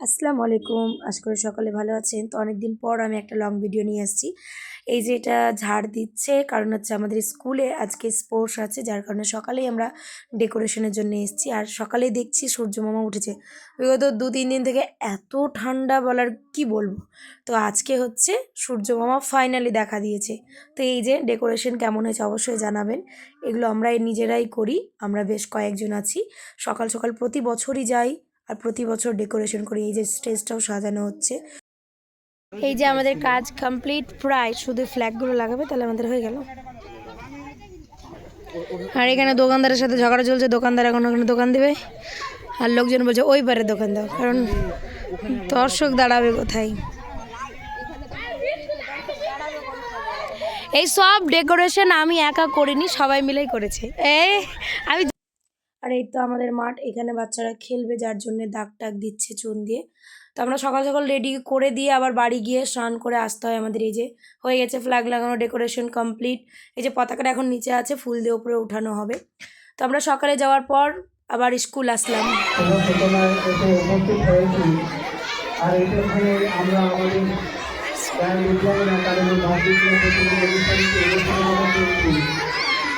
আসসালামু আলাইকুম। আশা করি সকালে ভালো আছেন। তো অনেকদিন পর আমি একটা লং ভিডিও নিয়ে এসেছি এই যে এটা ঝাড় দিচ্ছে, কারণ হচ্ছে আমাদের স্কুলে আজকে স্পোর্টস আছে, যার কারণে সকালেই আমরা ডেকোরেশনের জন্য এসেছি। আর সকালেই দেখছি সূর্য মামা উঠেছে। বিগত দু, তিন দিন থেকে এত ঠান্ডা বলার কি বলব? তো আজকে হচ্ছে সূর্য মামা ফাইনালি দেখা দিয়েছে। তো এই যে ডেকোরেশন কেমন হয়েছে অবশ্যই জানাবেন। এগুলো আমরা নিজেরাই করি, আমরা বেশ কয়েকজন আছি। সকাল সকাল প্রতি বছরই যাই। আর প্রতি বছর ডেকোরেশন করি এই যে স্টেজটাও সাজানো হচ্ছে। এই যে আমাদের কাজ কমপ্লিট প্রায় শুধু ফ্ল্যাগগুলো লাগাবে, তাহলে আমাদের হয়ে গেল। আর এখানে দোকানদারের সাথে ঝগড়া চলছে, দোকানদার এখন ওখানে দোকান দেবে। আর লোকজন বলছে, ওই পারে দোকান দাও। কারণ দর্শক দাঁড়াবে কোথায়? এই সব ডেকোরেশন আমি একা করিনি, সবাই মিলেই করেছে। এ, আমি এই তো আমাদের মাঠ। এখানে বাচ্চারা খেলবে, যার জন্য দাগ টাগ দিচ্ছে চুন দিয়ে। তো আমরা সকাল সকাল রেডি করে দিয়ে আবার বাড়ি গিয়ে স্নান করে আসতে হয় আমাদের এই যে, হয়ে গেছে ফ্ল্যাগ লাগানো ডেকোরেশন কমপ্লিট এই যে পতাকাটা এখন নিচে আছে, ফুল দিয়ে উপরে উঠানো হবে। তো আমরা সকালে যাওয়ার পর আবার স্কুল আসলাম। আর আমরা আমাদের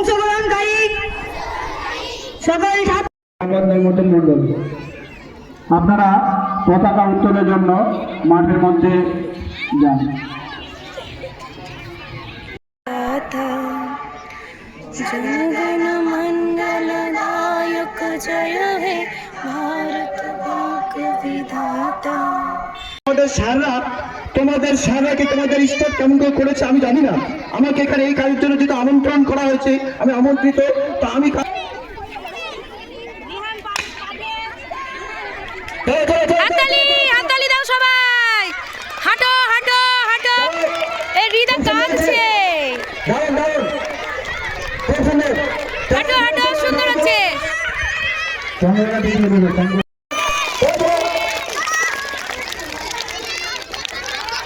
অংশগ্রহণকারী সকল ছাত্র মন্ডল আপনারা পতাকা উত্তোলনের জন্য মাঠের মধ্যে যান। জনগণ মঙ্গল নায়ক জয় হে ভারত বিধাতা স্যাররা তোমাদের স্যাররা তোমাদের স্টেট কেমন করে করেছে আমি জানি না। আমাকে এখানে এই কাজের জন্য যেটা আমন্ত্রণ করা হয়েছে আমি আমন্ত্রিত তা আমি চলো, চলো, হাততালি হাততালি দাও সবাই হাঁটো হাঁটো হাঁটো এই হৃদয় কাঁদছে দাঁড়ান, দাঁড়ান। খুব সুন্দর। হাঁটো হাঁটো সুন্দর হচ্ছে ক্যামেরাটা দিয়ে দেবে, ক্যামেরা-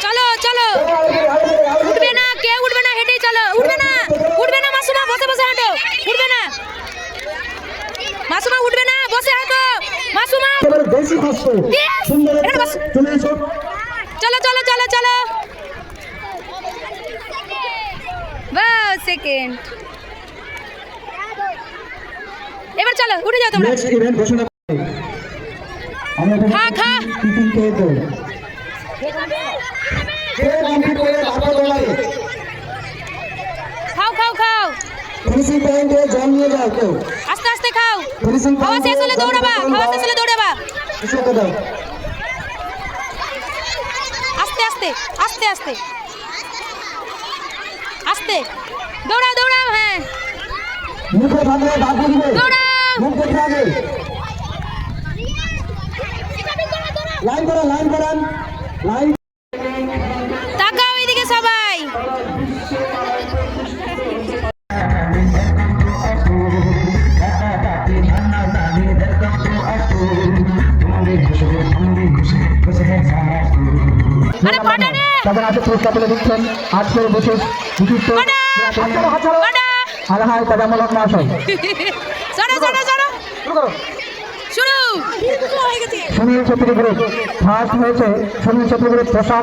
চলো চলো উঠবে না কেউ উঠবে না হেঁটেই চলো উঠবে না উঠবে না মাসুমা বসে বসে হাঁটো উঠবে না মাসুমা উঠবে না বসে হাঁটো মাসুমা একেবারে বেশি কষ্ট সুন্দর চলে এসো। চলো চলো চলো সেকেন্ড এবার চলো উঠে যাও তোমরা। নেক্সট ইভেন্ট ঘোষণা আমরা খা, খা। টিফিন খেয়ে তো কে কমপ্লিট করে তারপর দৌড়াবে খাও খাও খাও। ফিনিশিং পয়েন্টে জল নিয়ে যাও কেউ। আস্তে আস্তে খাও। ফিনিশিং খাওয়া শেষ হলে দৌড়াবা খাওয়া শেষ হলে দৌড়াবা। আস্তে আস্তে আস্তে আস্তে। আস্তে। দৌড়া দৌড়াও হ্যাঁ। লাইন করান লাইন করান। লাইন তাদের হাতে পুরস্কার তুলে দিচ্ছেন। আজকের বিশেষ বিশিষ্ট পাটা আলহাই মহাশয় সুনীল ছেত্রী গ্রুপ। ফার্স্ট হয়েছে সুনীল গ্রুপ প্রসাদ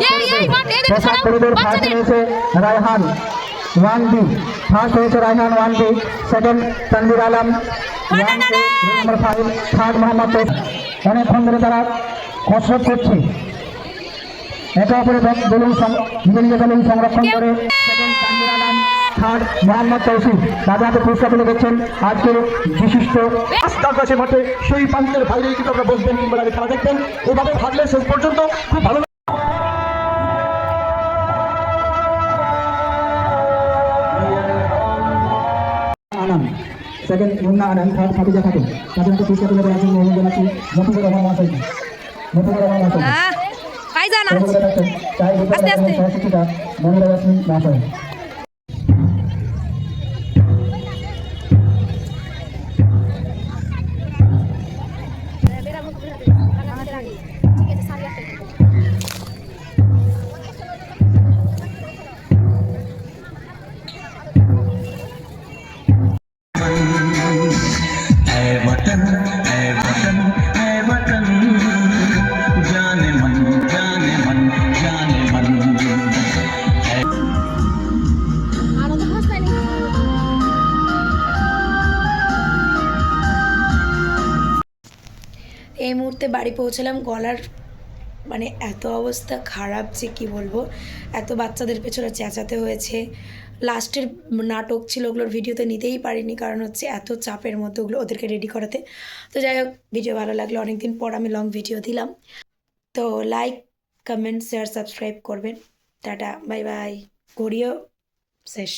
বাদ, এদের প্রসাদ পরিবার ফার্স্ট হয়েছে রায়হান ওয়ান বি। ফার্স্ট হয়েছে Raihan one B. Second Tanvir Alam. One five third Mohammad অনেকক্ষণ ধরে তারা কসরত করছে। একে অপরের বেলুন সং- নিজে নিজে বেলুন সংরক্ষণ করে স্যার মোহাম্মদ তৌসিফ তাদের হাতে পুরস্কার তুলে দিচ্ছেন আজকের বিশিষ্ট কাছে মাঠে সেই প্রান্তের কিন্তু আমরা বসবেন কিংবা খেলা দেখবেন। এভাবে থাকলে শেষ পর্যন্ত খুব ভালো সেকেন্ড মুন্না আনাম থার্ড খাদিজা খাতুন তাদেরকে পুরস্কার তুলে দেওয়ার জন্য অনুরোধ জানাচ্ছি। মফিজুর রহমান মহাশয়কে মফিজুর রহমান মহাশয় ফাইজান আস্তে আস্তে। Thank মনিরা মুহূর্তে বাড়ি পৌঁছলাম, গলার মানে এত অবস্থা খারাপ যে কি বলব? এত বাচ্চাদের পেছনে চেঁচাতে হয়েছে। লাস্টের নাটক ছিল, ওগুলোর ভিডিওতে নিতেই পারিনি কারণ হচ্ছে এত চাপের মধ্যে ওগুলো ওদেরকে রেডি করাতে। তো যাই হোক ভিডিও ভালো লাগল, অনেকদিন পর আমি লং ভিডিও দিলাম। তো লাইক কমেন্ট শেয়ার সাবস্ক্রাইব করবেন। টাটা বাই বাই ঘড়িও শেষ।